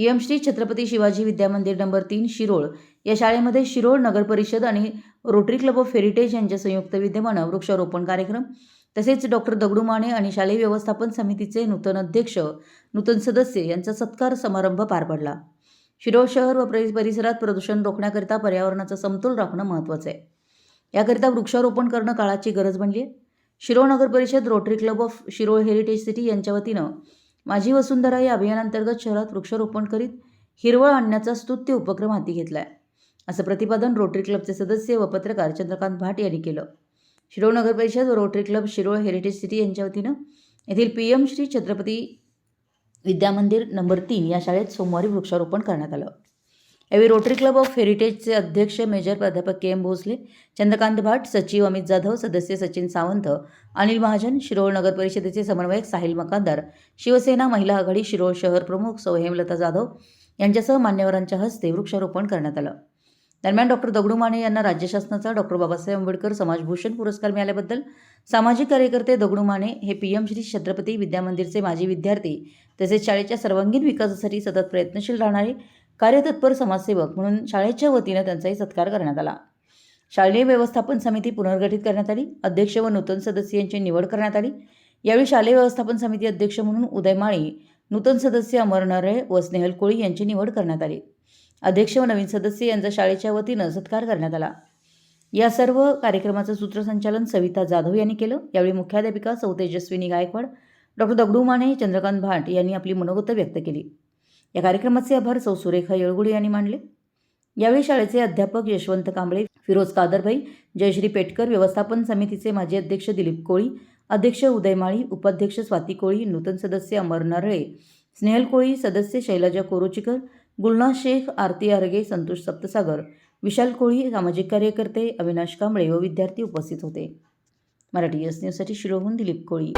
P Shri Chhatrapati Shivaji Vidyamandir number तीन शिरोळ. या शाळेमध्ये शिरोळ नगर परिषद आणि रोटरी क्लब ऑफ हेरिटेज यांच्या संयुक्त विद्यमानं वृक्षारोपण कार्यक्रम तसेच डॉक्टर दगडू माने आणि शालेय व्यवस्थापन समितीचे नूतन अध्यक्ष नूतन सदस्य यांचा सत्कार समारंभ पार पडला. शिरोळ शहर व परिसरात प्रदूषण रोखण्याकरिता पर्यावरणाचा समतोल राखणं महत्त्वाचं आहे. याकरिता वृक्षारोपण करणं काळाची गरज बनली आहे Shirol Nagar Parishad Rotary club of Shirol heritage city यांच्या वतीनं माझी वसुंधरा या अभियानांतर्गत शहरात वृक्षारोपण करीत हिरवळ आणण्याचा स्तुत्य उपक्रम हाती घेतला आहे असं प्रतिपादन रोटरी क्लबचे सदस्य व पत्रकार चंद्रकांत भाट यांनी केलं. शिरोळ नगर परिषद व Rotary club Shirol heritage city यांच्या वतीनं येथील P M Shri Chhatrapati Vidyamandir number तीन या शाळेत सोमवारी वृक्षारोपण करण्यात आलं. यावेळी रोटरी क्लब ऑफ हेरिटेजचे अध्यक्ष मेजर प्राध्यापक के एम भोसले चंद्रकांत भाट सचिव अमित जाधव सदस्य सचिन सावंत अनिल महाजन शिरोळ नगर परिषदेचे समन्वयक साहिल मकानदार शिवसेना महिला आघाडी शिरोळ शहर प्रमुख सौ हेमलता जाधव यांच्यासह मान्यवरांच्या हस्ते वृक्षारोपण करण्यात आलं. दरम्यान डॉक्टर दगडू माने यांना राज्य शासनाचा डॉक्टर बाबासाहेब आंबेडकर समाजभूषण पुरस्कार मिळाल्याबद्दल सामाजिक कार्यकर्ते दगडू माने हे पी एम श्री छत्रपती विद्यामंदिरचे माजी विद्यार्थी तसेच शाळेच्या सर्वांगीण विकासासाठी सतत प्रयत्नशील राहणारे कार्यतत्पर समाजसेवक म्हणून शाळेच्या वतीनं त्यांचाही सत्कार करण्यात आला. शालेय व्यवस्थापन समिती पुनर्गठित करण्यात आली. अध्यक्ष व नूतन सदस्य यांची निवड करण्यात आली. यावेळी शालेय व्यवस्थापन समिती अध्यक्ष म्हणून उदय माळी नूतन सदस्य अमर नरळे व स्नेहल कोळी यांची निवड करण्यात आली. अध्यक्ष व नवीन सदस्य यांचा शाळेच्या वतीनं सत्कार करण्यात आला. या सर्व कार्यक्रमाचं सूत्रसंचालन सविता जाधव यांनी केलं. यावेळी मुख्याध्यापिका सौ तेजस्विनी गायकवाड डॉक्टर दगडू माने चंद्रकांत भाट यांनी आपली मनोगत व्यक्त केली. या कार्यक्रमाचे आभार सौ सुरेखा येळगुडे यांनी मानले. यावेळी शाळेचे अध्यापक यशवंत कांबळे फिरोज कादरभाई जयश्री पेटकर व्यवस्थापन समितीचे माजी अध्यक्ष दिलीप कोळी अध्यक्ष उदय माळी उपाध्यक्ष स्वाती कोळी नूतन सदस्य अमर नरळे स्नेहल कोळी सदस्य शैलजा कोरोचीकर गुलनाज शेख आरती आरगे संतोष सप्तसागर विशाल कोळी सामाजिक कार्यकर्ते अविनाश कांबळे व विद्यार्थी उपस्थित होते. मराठी एस न्यूजसाठी शिरोहून दिलीप कोळी.